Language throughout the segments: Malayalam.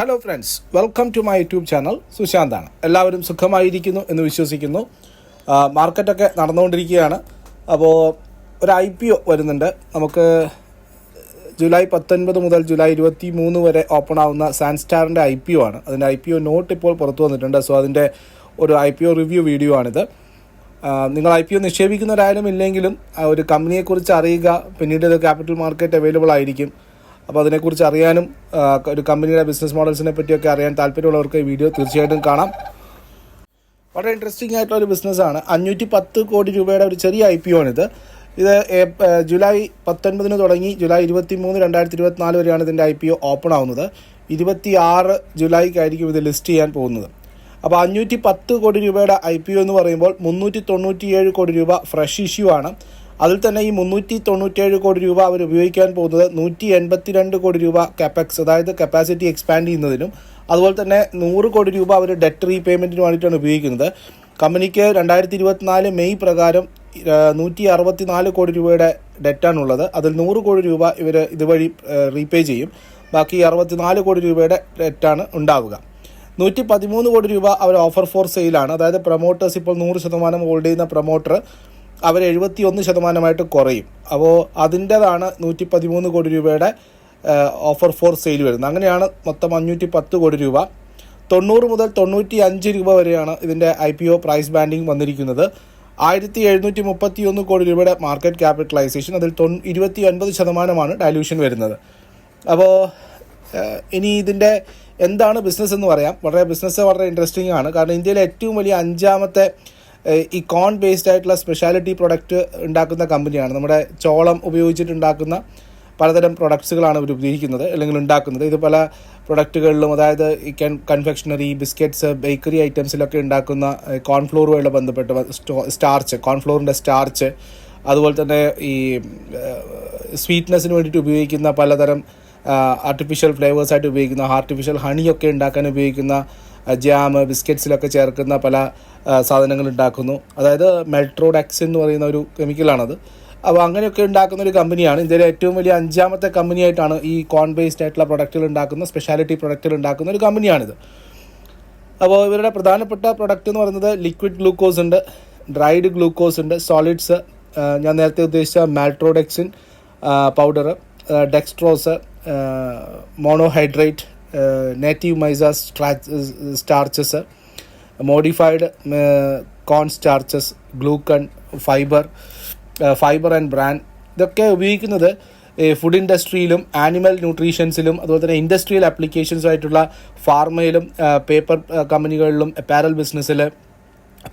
Hello friends welcome to my YouTube channel സുശാന്താണ് എല്ലാവരും സുഖമായിരിക്കുന്നു എന്ന് വിശ്വസിക്കുന്നു. മാർക്കറ്റൊക്കെ നടന്നുകൊണ്ടിരിക്കുകയാണ്. അപ്പോൾ ഒരു ഐ പി ഒ വരുന്നുണ്ട്. നമുക്ക് ജൂലൈ പത്തൊൻപത് മുതൽ ജൂലൈ ഇരുപത്തി മൂന്ന് വരെ ഓപ്പൺ ആവുന്ന സാൻസ്റ്റാറിന്റെ ഐ പി ഒ ആണ്. അതിന്റെ ഐ പി ഒ നോട്ട് ഇപ്പോൾ പുറത്തു വന്നിട്ടുണ്ട്. സോ അതിന്റെ ഒരു I P O review video ആണിത്. നിങ്ങൾ ഐ പി ഒ നിക്ഷേപിക്കുന്നവരായാലും ഇല്ലെങ്കിലും ഒരു കമ്പനിയെക്കുറിച്ച് അറിയുക. പിന്നീട് ഇത് ക്യാപിറ്റൽ മാർക്കറ്റ് അവൈലബിൾ ആയിരിക്കും. അപ്പോൾ അതിനെക്കുറിച്ച് അറിയാനും ഒരു കമ്പനിയുടെ ബിസിനസ് മോഡൽസിനെ പറ്റിയൊക്കെ അറിയാൻ താല്പര്യമുള്ളവർക്ക് ഈ വീഡിയോ തീർച്ചയായിട്ടും കാണാം. വളരെ ഇൻട്രസ്റ്റിംഗ് ആയിട്ടുള്ള ഒരു ബിസിനസ്സാണ് അഞ്ഞൂറ്റി പത്ത് കോടി രൂപയുടെ ഒരു ചെറിയ ഐ പി ഒ ആണിത്. ഇത് ജൂലൈ പത്തൊൻപതിന് തുടങ്ങി ജൂലൈ ഇരുപത്തി മൂന്ന് രണ്ടായിരത്തി ഇരുപത്തിനാല് വരെയാണ് ഇതിന്റെ ഐ പി ഒ ഓപ്പൺ ആവുന്നത്. ഇരുപത്തി ആറ് ജൂലൈക്കായിരിക്കും ഇത് ലിസ്റ്റ് ചെയ്യാൻ പോകുന്നത്. അപ്പോൾ അഞ്ഞൂറ്റി പത്ത് കോടി രൂപയുടെ ഐ പി ഒ എന്ന് പറയുമ്പോൾ മുന്നൂറ്റി തൊണ്ണൂറ്റിയേഴ് കോടി രൂപ ഫ്രഷ് ഇഷ്യൂ ആണ്. അതിൽ തന്നെ ഈ മുന്നൂറ്റി തൊണ്ണൂറ്റിയേഴ് കോടി രൂപ അവർ ഉപയോഗിക്കാൻ പോകുന്നത് നൂറ്റി എൺപത്തിരണ്ട് കോടി രൂപ കപ്പാക്സ് അതായത് കപ്പാസിറ്റി എക്സ്പാൻഡ് ചെയ്യുന്നതിനും അതുപോലെ തന്നെ നൂറ് കോടി രൂപ അവർ ഡെറ്റ് റീപേയ്മെന്റിന് വേണ്ടിയിട്ടാണ് ഉപയോഗിക്കുന്നത്. കമ്പനിക്ക് രണ്ടായിരത്തി ഇരുപത്തിനാല് മെയ് പ്രകാരം നൂറ്റി അറുപത്തിനാല് കോടി രൂപയുടെ ഡെറ്റാണുള്ളത് അതിൽ നൂറ് കോടി രൂപ ഇവർ ഇതുവഴി റീപേ ചെയ്യും. ബാക്കി അറുപത്തിനാല് കോടി രൂപയുടെ ഡെറ്റാണ് ഉണ്ടാവുക. നൂറ്റി പതിമൂന്ന് കോടി രൂപ അവർ ഓഫർ ഫോർ സെയിലാണ് അതായത് പ്രൊമോട്ടേഴ്സ് ഇപ്പോൾ നൂറ് ശതമാനം ഹോൾഡ് ചെയ്യുന്ന പ്രൊമോട്ടർ അവർ എഴുപത്തി ഒന്ന് ശതമാനമായിട്ട് കുറയും. അപ്പോൾ അതിന്റെതാണ് നൂറ്റി പതിമൂന്ന് കോടി രൂപയുടെ ഓഫർ ഫോർ സെയിൽ വരുന്നത്. അങ്ങനെയാണ് മൊത്തം അഞ്ഞൂറ്റി പത്ത് കോടി രൂപ. തൊണ്ണൂറ് മുതൽ തൊണ്ണൂറ്റി അഞ്ച് രൂപ വരെയാണ് ഇതിന്റെ I P O price banding വന്നിരിക്കുന്നത്. ആയിരത്തി എഴുന്നൂറ്റി മുപ്പത്തി ഒന്ന് കോടി രൂപയുടെ മാർക്കറ്റ് ക്യാപിറ്റലൈസേഷൻ അതിൽ തൊ ഇരുപത്തി ഒൻപത് ശതമാനമാണ് ഡയല്യൂഷൻ വരുന്നത്. അപ്പോൾ ഇനി ഇതിന്റെ എന്താണ് ബിസിനസ് എന്ന് പറയാം. വളരെ ബിസിനസ് വളരെ ഇൻട്രസ്റ്റിംഗ് ആണ്. കാരണം ഇന്ത്യയിലെ ഏറ്റവും വലിയ അഞ്ചാമത്തെ ഈ കോൺ ബേസ്ഡ് ആയിട്ടുള്ള സ്പെഷ്യാലിറ്റി പ്രൊഡക്റ്റ് ഉണ്ടാക്കുന്ന കമ്പനിയാണ് നമ്മുടെ ചോളം ഉപയോഗിച്ചിട്ടുണ്ടാക്കുന്ന പലതരം പ്രൊഡക്ട്സുകളാണ് ഇവർ ഉപയോഗിക്കുന്നത് അല്ലെങ്കിൽ ഉണ്ടാക്കുന്നത്. ഇത് പല പ്രൊഡക്റ്റുകളിലും അതായത് ഈ കൺ കൺഫെക്ഷണറി ബിസ്ക്കറ്റ്സ് ബേക്കറി ഐറ്റംസിലൊക്കെ ഉണ്ടാക്കുന്ന കോൺഫ്ലോറുമായിട്ട് ബന്ധപ്പെട്ട് സ്റ്റോ- സ്റ്റാർച്ച് കോൺഫ്ലോറിന്റെ സ്റ്റാർച്ച് അതുപോലെ തന്നെ ഈ സ്വീറ്റ്നെസ്സിന് വേണ്ടിയിട്ട് ഉപയോഗിക്കുന്ന പലതരം ആർട്ടിഫിഷ്യൽ ഫ്ലേവേഴ്സായിട്ട് ഉപയോഗിക്കുന്ന ആർട്ടിഫിഷ്യൽ ഹണിയൊക്കെ ഉണ്ടാക്കാൻ ഉപയോഗിക്കുന്ന ജാം ബിസ്ക്കറ്റ്സിലൊക്കെ ചേർക്കുന്ന പല സാധനങ്ങൾ ഉണ്ടാക്കുന്നു. അതായത് മെൽട്രോഡക്സ് എന്ന് പറയുന്ന ഒരു കെമിക്കലാണത് അപ്പോൾ അങ്ങനെയൊക്കെ ഉണ്ടാക്കുന്ന ഒരു കമ്പനിയാണ്. ഇന്ത്യയിലെ ഏറ്റവും വലിയ അഞ്ചാമത്തെ കമ്പനിയായിട്ടാണ് ഈ കോൺ ബേസ്ഡ് ആയിട്ടുള്ള പ്രൊഡക്റ്റുകൾ ഉണ്ടാക്കുന്ന സ്പെഷ്യാലിറ്റി പ്രൊഡക്റ്റുകൾ ഉണ്ടാക്കുന്ന ഒരു കമ്പനിയാണിത്. അപ്പോൾ ഇവരുടെ പ്രധാനപ്പെട്ട പ്രൊഡക്റ്റ് എന്ന് പറയുന്നത് ലിക്വിഡ് ഗ്ലൂക്കോസ് ഉണ്ട് ഡ്രൈഡ് ഗ്ലൂക്കോസ് ഉണ്ട് സോളിഡ്സ് ഞാൻ നേരത്തെ ഉദ്ദേശിച്ച maltodextrin powder dextrose monohydrate native maize starches modified corn starches gluten fibre fibre and bran ഇതൊക്കെ ഉപയോഗിക്കുന്നത് ഫുഡ് ഇൻഡസ്ട്രിയിലും ആനിമൽ ന്യൂട്രീഷൻസിലും അതുപോലെ തന്നെ ഇൻഡസ്ട്രിയൽ ആപ്ലിക്കേഷൻസുമായിട്ടുള്ള ഫാർമയിലും പേപ്പർ കമ്പനികളിലും അപ്പാരൽ ബിസിനസ്സിൽ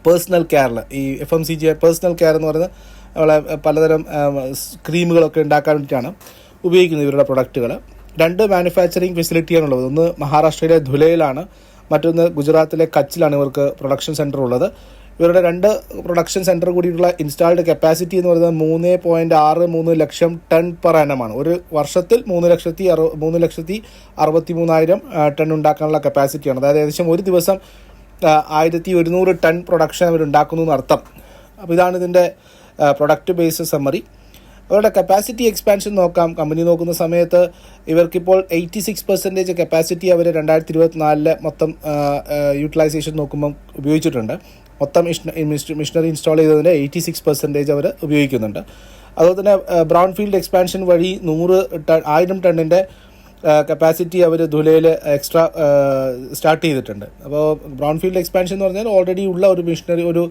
പേഴ്സണൽ കെയറിൽ ഈ F M C G personal care എന്ന് പറയുന്നത് നമ്മളെ പലതരം ക്രീമുകളൊക്കെ ഉണ്ടാക്കാൻ വേണ്ടിയിട്ടാണ് ഉപയോഗിക്കുന്നത് ഇവരുടെ പ്രൊഡക്റ്റുകൾ രണ്ട് മാനുഫാക്ചറിങ് ഫെസിലിറ്റിയാണുള്ളത് ഒന്ന് മഹാരാഷ്ട്രയിലെ ധുലയിലാണ് മറ്റൊന്ന് ഗുജറാത്തിലെ കച്ചിലാണ് ഇവർക്ക് പ്രൊഡക്ഷൻ സെന്റർ ഉള്ളത്. ഇവരുടെ രണ്ട് പ്രൊഡക്ഷൻ സെന്റർ കൂടിയിട്ടുള്ള ഇൻസ്റ്റാൾഡ് കപ്പാസിറ്റി എന്ന് പറയുന്നത് മൂന്ന് പോയിന്റ് ആറ് മൂന്ന് ലക്ഷം ടൺ പെർ ആനമാണ് ഒരു വർഷത്തിൽ മൂന്ന് ലക്ഷത്തി അറു മൂന്ന് ലക്ഷത്തി അറുപത്തി മൂന്നായിരം ടൺ ഉണ്ടാക്കാനുള്ള കപ്പാസിറ്റിയാണ് അതായത് ഏകദേശം ഒരു ദിവസം ആയിരത്തി ഒരുന്നൂറ് ടൺ പ്രൊഡക്ഷൻ അവർ ഉണ്ടാക്കുന്നു എന്നർത്ഥം. അപ്പോൾ ഇതാണ് ഇതിന്റെ പ്രൊഡക്റ്റ് ബേസ് സമ്മറി അവരുടെ കപ്പാസിറ്റി എക്സ്പാൻഷൻ നോക്കാം. കമ്പനി നോക്കുന്ന സമയത്ത് ഇവർക്കിപ്പോൾ എയ്റ്റി സിക്സ് പെർസെന്റേജ് കപ്പാസിറ്റി അവർ രണ്ടായിരത്തി ഇരുപത്തിനാലിലെ മൊത്തം യൂട്ടിലൈസേഷൻ നോക്കുമ്പം ഉപയോഗിച്ചിട്ടുണ്ട്. മൊത്തം മിഷനറി ഇൻസ്റ്റാൾ ചെയ്തതിന്റെ എയ്റ്റി സിക്സ് പെർസെന്റേജ് അവർ ഉപയോഗിക്കുന്നുണ്ട്. അതുപോലെ തന്നെ ബ്രൗൺ ഫീൽഡ് എക്സ്പാൻഷൻ വഴി നൂറ് ടൺ ആയിരം ടണ്ണിന്റെ കപ്പാസിറ്റി അവർ ധുലയിൽ എക്സ്ട്രാ സ്റ്റാർട്ട് ചെയ്തിട്ടുണ്ട്. അപ്പോൾ ബ്രൗൺ ഫീൽഡ് എക്സ്പാൻഷൻ എന്ന് പറഞ്ഞാൽ ഓൾറെഡി ഉള്ള ഒരു മിഷനറി ഒരു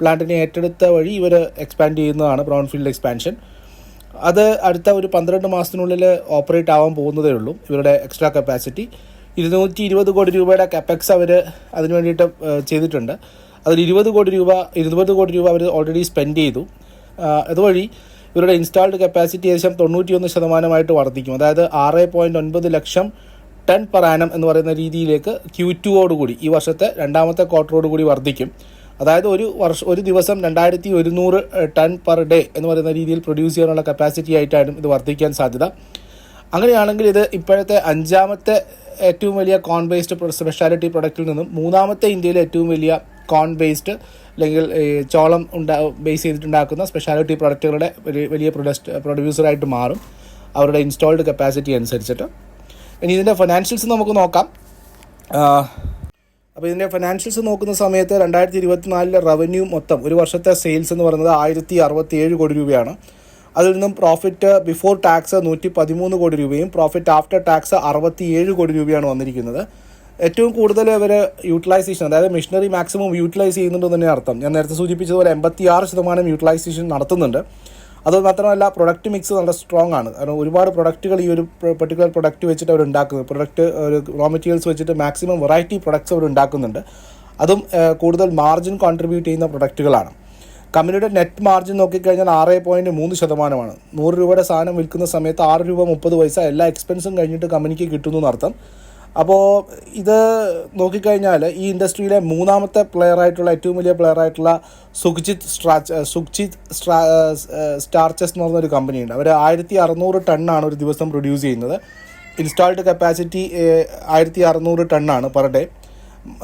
പ്ലാന്റിനെ ഏറ്റെടുത്ത വഴി ഇവർ എക്സ്പാൻഡ് ചെയ്യുന്നതാണ് ബ്രൗൺ ഫീൽഡ് എക്സ്പാൻഷൻ അത് അടുത്ത ഒരു പന്ത്രണ്ട് മാസത്തിനുള്ളിൽ ഓപ്പറേറ്റ് ആവാൻ പോകുന്നതേ ഉള്ളൂ. ഇവരുടെ എക്സ്ട്രാ കപ്പാസിറ്റി ഇരുന്നൂറ്റി ഇരുപത് കോടി രൂപയുടെ കപ്പെക്സ് അവർ അതിന് വേണ്ടിയിട്ട് ചെയ്തിട്ടുണ്ട്. അതിൽ ഇരുപത് കോടി രൂപ ഇരുപത് കോടി രൂപ അവർ ഓൾറെഡി സ്പെൻഡ് ചെയ്തു. അതുവഴി ഇവരുടെ ഇൻസ്റ്റാൾഡ് കപ്പാസിറ്റി ഏകദേശം തൊണ്ണൂറ്റിയൊന്ന് ശതമാനമായിട്ട് വർദ്ധിക്കും. അതായത് ആറ് പോയിന്റ് ഒൻപത് ലക്ഷം ടൺ പെർ ആനം എന്ന് പറയുന്ന രീതിയിലേക്ക് ക്യൂ ടുവോടുകൂടി ഈ വർഷത്തെ രണ്ടാമത്തെ ക്വാർട്ടറോടുകൂടി വർദ്ധിക്കും. അതായത് ഒരു വർഷം ഒരു ദിവസം രണ്ടായിരത്തി ഒരുന്നൂറ് ടൺ പെർ ഡേ എന്ന് പറയുന്ന രീതിയിൽ പ്രൊഡ്യൂസ് ചെയ്യാനുള്ള കപ്പാസിറ്റി ആയിട്ടാണ് ഇത് വർദ്ധിക്കാൻ സാധ്യത. അങ്ങനെയാണെങ്കിൽ ഇത് ഇപ്പോഴത്തെ അഞ്ചാമത്തെ ഏറ്റവും വലിയ കോൺ ബേസ്ഡ് സ്പെഷ്യാലിറ്റി പ്രൊഡക്റ്റിൽ നിന്നും മൂന്നാമത്തെ ഇന്ത്യയിലെ ഏറ്റവും വലിയ കോൺ ബേസ്ഡ് അല്ലെങ്കിൽ ചോളം ഉണ്ടാ ബേസ് ചെയ്തിട്ടുണ്ടാക്കുന്ന സ്പെഷ്യാലിറ്റി പ്രൊഡക്റ്റുകളുടെ വലിയ പ്രൊഡക്റ്റ് പ്രൊഡ്യൂസറായിട്ട് മാറും അവരുടെ ഇൻസ്റ്റാൾഡ് കപ്പാസിറ്റി അനുസരിച്ചിട്ട്. ഇനി ഇതിന്റെ ഫൈനാൻഷ്യൽസ് നമുക്ക് നോക്കാം. അപ്പോൾ ഇതിന്റെ ഫിനാൻഷ്യൽസ് നോക്കുന്ന സമയത്ത് രണ്ടായിരത്തി ഇരുപത്തിനാലിലെ റവന്യൂ മൊത്തം ഒരു വർഷത്തെ സെയിൽസ് എന്ന് പറയുന്നത് ആയിരത്തി അറുപത്തി ഏഴ് കോടി രൂപയാണ്. അതിൽ നിന്നും പ്രോഫിറ്റ് ബിഫോർ ടാക്സ് നൂറ്റി പതിമൂന്ന് കോടി രൂപയും പ്രോഫിറ്റ് ആഫ്റ്റർ ടാക്സ് അറുപത്തി ഏഴ് കോടി രൂപയാണ് വന്നിരിക്കുന്നത്. ഏറ്റവും കൂടുതൽ ഇവർ യൂട്ടിലൈസേഷൻ അതായത് മെഷീനറി മാക്സിമം യൂട്ടിലൈസ് ചെയ്യുന്നുണ്ടെന്ന് തന്നെ അർത്ഥം. ഞാൻ നേരത്തെ സൂചിപ്പിച്ചതുപോലെ എൺപത്തി ആറ് ശതമാനം യൂട്ടിലൈസേഷൻ നടത്തുന്നുണ്ട്. അത് മാത്രമല്ല പ്രൊഡക്റ്റ് മിക്സ് നല്ല സ്ട്രോങ് ആണ്. കാരണം ഒരുപാട് പ്രൊഡക്റ്റുകൾ ഈ ഒരു പെർട്ടിക്കുലർ പ്രൊഡക്റ്റ് വെച്ചിട്ട് അവർ ഉണ്ടാക്കുന്നത്. പ്രൊഡക്റ്റ് ഒരു റോ മെറ്റീരിയൽസ് വെച്ചിട്ട് മാക്സിമം വെറൈറ്റി പ്രൊഡക്ട്സ് അവർ ഉണ്ടാക്കുന്നുണ്ട്. അതും കൂടുതൽ മാർജിൻ കോൺട്രിബ്യൂട്ട് ചെയ്യുന്ന പ്രൊഡക്റ്റുകളാണ് കമ്പനിയുടെ നെറ്റ് മാർജിൻ നോക്കിക്കഴിഞ്ഞാൽ ആറ് പോയിന്റ് മൂന്ന് ശതമാനമാണ്. നൂറ് രൂപയുടെ സാധനം വിൽക്കുന്ന സമയത്ത് ആറ് രൂപ മുപ്പത് പൈസ എല്ലാ എക്സ്പെൻസും കഴിഞ്ഞിട്ട് കമ്പനിക്ക് കിട്ടുന്നു എന്നർത്ഥം. അപ്പോൾ ഇത് നോക്കിക്കഴിഞ്ഞാൽ ഈ ഇൻഡസ്ട്രിയിലെ മൂന്നാമത്തെ പ്ലെയർ ആയിട്ടുള്ള ഏറ്റവും വലിയ പ്ലെയർ ആയിട്ടുള്ള സുഖ്ജിത്ത് സ്ട്രാച്ച് സുഖ്ജിത്ത് സ്ട്രാ സ്റ്റാർച്ചസ് എന്ന് പറഞ്ഞൊരു കമ്പനിയുണ്ട് അവർ ആയിരത്തി അറുന്നൂറ് ടണ്ണാണ് ഒരു ദിവസം പ്രൊഡ്യൂസ് ചെയ്യുന്നത്. ഇൻസ്റ്റാൾഡ് കപ്പാസിറ്റി ആയിരത്തി അറുന്നൂറ് ടണ്ണാണ് പെർ ഡേ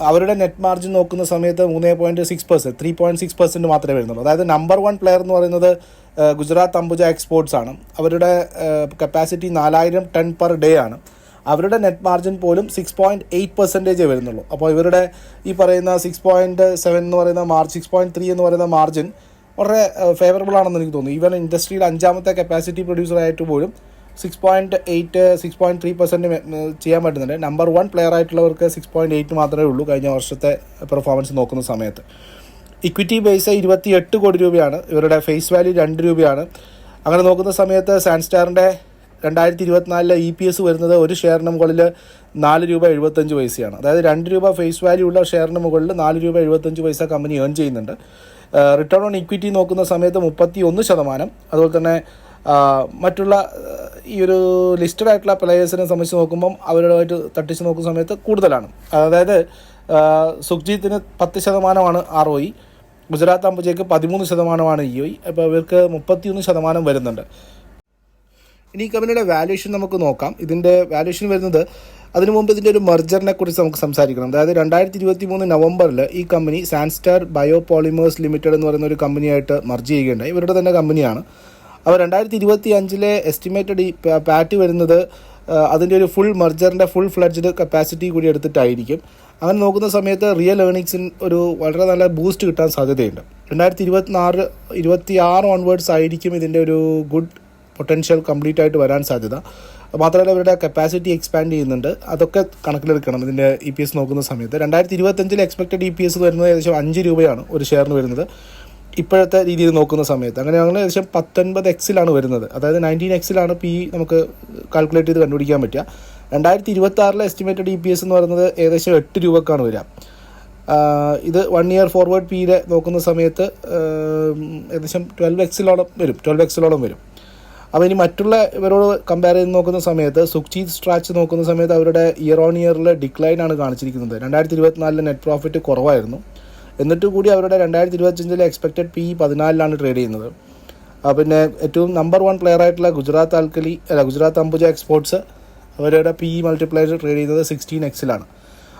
അവരുടെ നെറ്റ് മാർജിൻ നോക്കുന്ന സമയത്ത് മൂന്ന് point six percent three point six percent മാത്രമേ വരുന്നുള്ളൂ. അതായത് നമ്പർ വൺ പ്ലെയർ എന്ന് പറയുന്നത് ഗുജറാത്ത് അംബുജ എക്സ്പോർട്സ് ആണ്. അവരുടെ കപ്പാസിറ്റി നാലായിരം ടൺ പെർ ഡേ ആണ്. അവരുടെ നെറ്റ് മാർജിൻ പോലും സിക്സ് പോയിന്റ് എയ്റ്റ് പെർസെന്റേജേ വരുന്നുള്ളൂ. അപ്പോൾ ഇവരുടെ ഈ പറയുന്ന സിക്സ് പോയിന്റ് സെവൻ എന്ന് പറയുന്ന മാർജ് സിക്സ് പോയിന്റ് ത്രീ എന്ന് പറയുന്ന മാർജിൻ വളരെ ഫേവറബിൾ ആണെന്ന് എനിക്ക് തോന്നുന്നു. ഈവൻ ഇൻഡസ്ട്രിയിൽ അഞ്ചാമത്തെ കപ്പാസിറ്റി പ്രൊഡ്യൂസർ ആയിട്ട് പോലും six point eight six point three percent ചെയ്യാൻ പറ്റുന്നുണ്ട്. നമ്പർ വൺ പ്ലെയർ ആയിട്ടുള്ളവർക്ക് സിക്സ് പോയിന്റ് എയ്റ്റ് മാത്രമേ ഉള്ളൂ കഴിഞ്ഞ വർഷത്തെ പെർഫോമൻസ് നോക്കുന്ന സമയത്ത്. ഇക്വിറ്റി ബേസ് ഇരുപത്തി എട്ട് കോടി രൂപയാണ്. ഇവരുടെ ഫേസ് വാല്യൂ രണ്ട് രൂപയാണ്. അങ്ങനെ നോക്കുന്ന സമയത്ത് സാൻസ്റ്റാറിന്റെ രണ്ടായിരത്തി ഇരുപത്തിനാലിലെ ഇ പി എസ് വരുന്നത് ഒരു ഷെയറിന് മുകളിൽ നാല് രൂപ എഴുപത്തഞ്ച് പൈസയാണ്. അതായത് രണ്ട് രൂപ ഫേസ് വാല്യൂ ഉള്ള ഷെയറിന് മുകളിൽ നാല് രൂപ എഴുപത്തഞ്ച് പൈസ കമ്പനി ഏൺ ചെയ്യുന്നുണ്ട്. റിട്ടേൺ ഓൺ ഇക്വിറ്റി നോക്കുന്ന സമയത്ത് മുപ്പത്തി ഒന്ന് ശതമാനം. അതുപോലെ തന്നെ മറ്റുള്ള ഈ ഒരു ലിസ്റ്റഡ് ആയിട്ടുള്ള പ്ലേയേഴ്സിനെ സംബന്ധിച്ച് നോക്കുമ്പം അവരുമായിട്ട് തട്ടിച്ച് നോക്കുന്ന സമയത്ത് കൂടുതലാണ്. അതായത് സുഖ്ജീത്തിന് പത്ത് ശതമാനമാണ് ആർ ഒ ഇ ഗുജറാത്ത് അമ്പുജയ്ക്ക് പതിമൂന്ന് ശതമാനമാണ് ഇ ഒ ഇ അപ്പോൾ ഇവർക്ക് മുപ്പത്തിയൊന്ന് ശതമാനം വരുന്നുണ്ട്. ഇനി ഈ കമ്പനിയുടെ വാല്യൂഷൻ നമുക്ക് നോക്കാം. ഇതിന്റെ വാല്യൂഷൻ വരുന്നത് അതിനു മുമ്പ് ഇതിന്റെ ഒരു മെർജറിനെ കുറിച്ച് നമുക്ക് സംസാരിക്കണം. അതായത് രണ്ടായിരത്തി ഇരുപത്തി മൂന്ന് നവംബറിൽ ഈ company Sanstar bio polymers limited എന്ന് പറയുന്ന ഒരു കമ്പനിയായിട്ട് മർജ് ചെയ്യുകയുണ്ടായി. ഇവരുടെ തന്നെ കമ്പനിയാണ്. അപ്പോൾ രണ്ടായിരത്തി ഇരുപത്തി അഞ്ചിലെ എസ്റ്റിമേറ്റഡ് ഈ പാറ്റ് വരുന്നത് അതിന്റെ ഒരു ഫുൾ മെർജറിന്റെ ഫുൾ ഫ്ലഡ്ജ്ഡ് കപ്പാസിറ്റി കൂടി എടുത്തിട്ടായിരിക്കും. അങ്ങനെ നോക്കുന്ന സമയത്ത് റിയൽ ഏണിങ്സിന് ഒരു വളരെ നല്ല ബൂസ്റ്റ് കിട്ടാൻ സാധ്യതയുണ്ട്. രണ്ടായിരത്തി ഇരുപത്തിനാറ് ഇരുപത്തി ആറ് ഓൺവേർഡ്സ് ആയിരിക്കും ഇതിന്റെ ഒരു ഗുഡ് പൊട്ടൻഷ്യൽ കംപ്ലീറ്റ് ആയിട്ട് വരാൻ സാധ്യത. മാത്രമല്ല ഇവരുടെ കപ്പാസിറ്റി എക്സ്പാൻഡ് ചെയ്യുന്നുണ്ട്. അതൊക്കെ കണക്കിലെടുക്കണം ഇതിന്റെ ഇ പി എസ് നോക്കുന്ന സമയത്ത്. രണ്ടായിരത്തി ഇരുപത്തഞ്ചിൽ എക്സ്പെക്റ്റഡ് ഇ പി എസ് വരുന്നത് ഏകദേശം അഞ്ച് രൂപയാണ് ഒരു ഷെയറിന് വരുന്നത്. ഇപ്പോഴത്തെ രീതിയിൽ നോക്കുന്ന സമയത്ത്. അങ്ങനെ അങ്ങനെ ഏകദേശം പത്തൊൻപത് എക്സിലാണ് വരുന്നത്. അതായത് നയന്റീൻ എക്സിലാണ് പി നമുക്ക് കാൽക്കുലേറ്റ് ചെയ്ത് കണ്ടുപിടിക്കാൻ പറ്റുക. രണ്ടായിരത്തി ഇരുപത്തി ആറിലെ എസ്റ്റിമേറ്റഡ് ഇ പി എസ് എന്ന് പറയുന്നത് ഏകദേശം എട്ട് രൂപക്കാണ് വരിക. ഇത് വൺ ഇയർ ഫോർവേഡ് പിയിലെ നോക്കുന്ന സമയത്ത് ഏകദേശം ട്വൽവ് എക്സിലോളം വരും. ട്വൽവ് എക്സിലോളം വരും. അപ്പോൾ ഇനി മറ്റുള്ള ഇവരോട് കമ്പയർ ചെയ്ത് നോക്കുന്ന സമയത്ത് സുഖ്ജീത് സ്ട്രാച്ച് നോക്കുന്ന സമയത്ത് അവരുടെ ഇയർ ഓൺ ഇയറിൽ ഡിക്ലൈൻ ആണ് കാണിച്ചിരിക്കുന്നത്. രണ്ടായിരത്തി ഇരുപത്തിനാലിലെ നെറ്റ് പ്രോഫിറ്റ് കുറവായിരുന്നു. എന്നിട്ട് കൂടി അവരുടെ രണ്ടായിരത്തി ഇരുപത്തഞ്ചിലെ എക്സ്പെക്റ്റഡ് പി പതിനാലിലാണ് ട്രേഡ് ചെയ്യുന്നത്. പിന്നെ ഏറ്റവും നമ്പർ വൺ പ്ലെയർ ആയിട്ടുള്ള ഗുജറാത്ത് ആൽക്കലി അല്ല ഗുജറാത്ത് അംബുജ എക്സ്പോർട്സ് അവരുടെ പി മൾട്ടിപ്ലയർ ട്രേഡ് ചെയ്യുന്നത് സിക്സ്റ്റീൻ എക്സിലാണ്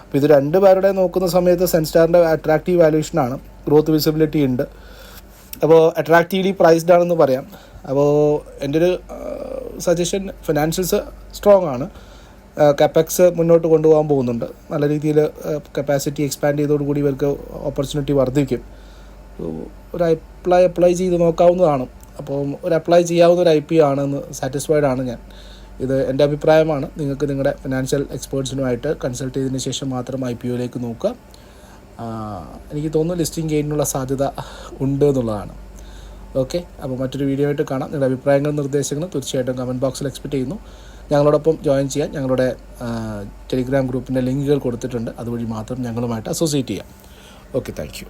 അപ്പോൾ ഇത് രണ്ട് പേരുടെ നോക്കുന്ന സമയത്ത് സെൻസ്റ്റാറിന്റെ അട്രാക്റ്റീവ് വാല്യൂഷനാണ് ഗ്രോത്ത് വിസിബിലിറ്റി ഉണ്ട്. അപ്പോൾ അട്രാക്റ്റീവ്ലി പ്രൈസ്ഡ് ആണെന്ന് പറയാം. അപ്പോൾ എന്റെ ഒരു സജഷൻ ഫിനാൻഷ്യൽസ് സ്ട്രോങ് ആണ്. കപ്പാക്സ് മുന്നോട്ട് കൊണ്ടുപോകാൻ പോകുന്നുണ്ട്. നല്ല രീതിയിൽ കപ്പാസിറ്റി എക്സ്പാൻഡ് ചെയ്തോടുകൂടി ഇവർക്ക് ഓപ്പർച്യൂണിറ്റി വർദ്ധിക്കും. ഒരു അപ്ലൈ അപ്ലൈ ചെയ്ത് നോക്കാവുന്നതാണ്. അപ്പോൾ ഒരു അപ്ലൈ ചെയ്യാവുന്ന ഒരു ഐ പി ആണെന്ന് സാറ്റിസ്ഫൈഡ് ആണ് ഞാൻ. ഇത് എന്റെ അഭിപ്രായമാണ്. നിങ്ങൾക്ക് നിങ്ങളുടെ ഫിനാൻഷ്യൽ എക്സ്പേർട്സിനുമായിട്ട് കൺസൾട്ട് ചെയ്തതിന് ശേഷം മാത്രം ഐ പി ഒയിലേക്ക് നോക്കുക. എനിക്ക് തോന്നുന്നു ലിസ്റ്റിംഗ് ഗെയിനുള്ള സാധ്യത ഉണ്ട് എന്നുള്ളതാണ്. ഓക്കെ അപ്പോൾ മറ്റൊരു വീഡിയോ ആയിട്ട് കാണാം. നിങ്ങളുടെ അഭിപ്രായങ്ങളും നിർദ്ദേശങ്ങളും തീർച്ചയായിട്ടും കമന്റ് ബോക്സിൽ എക്സ്പെക്ട് ചെയ്യുന്നു. ഞങ്ങളോടൊപ്പം ജോയിൻ ചെയ്യാൻ ഞങ്ങളുടെ ടെലിഗ്രാം ഗ്രൂപ്പിന്റെ ലിങ്കുകൾ കൊടുത്തിട്ടുണ്ട്. അതുവഴി മാത്രം ഞങ്ങളുമായിട്ട് അസോസിയേറ്റ് ചെയ്യാം. Okay thank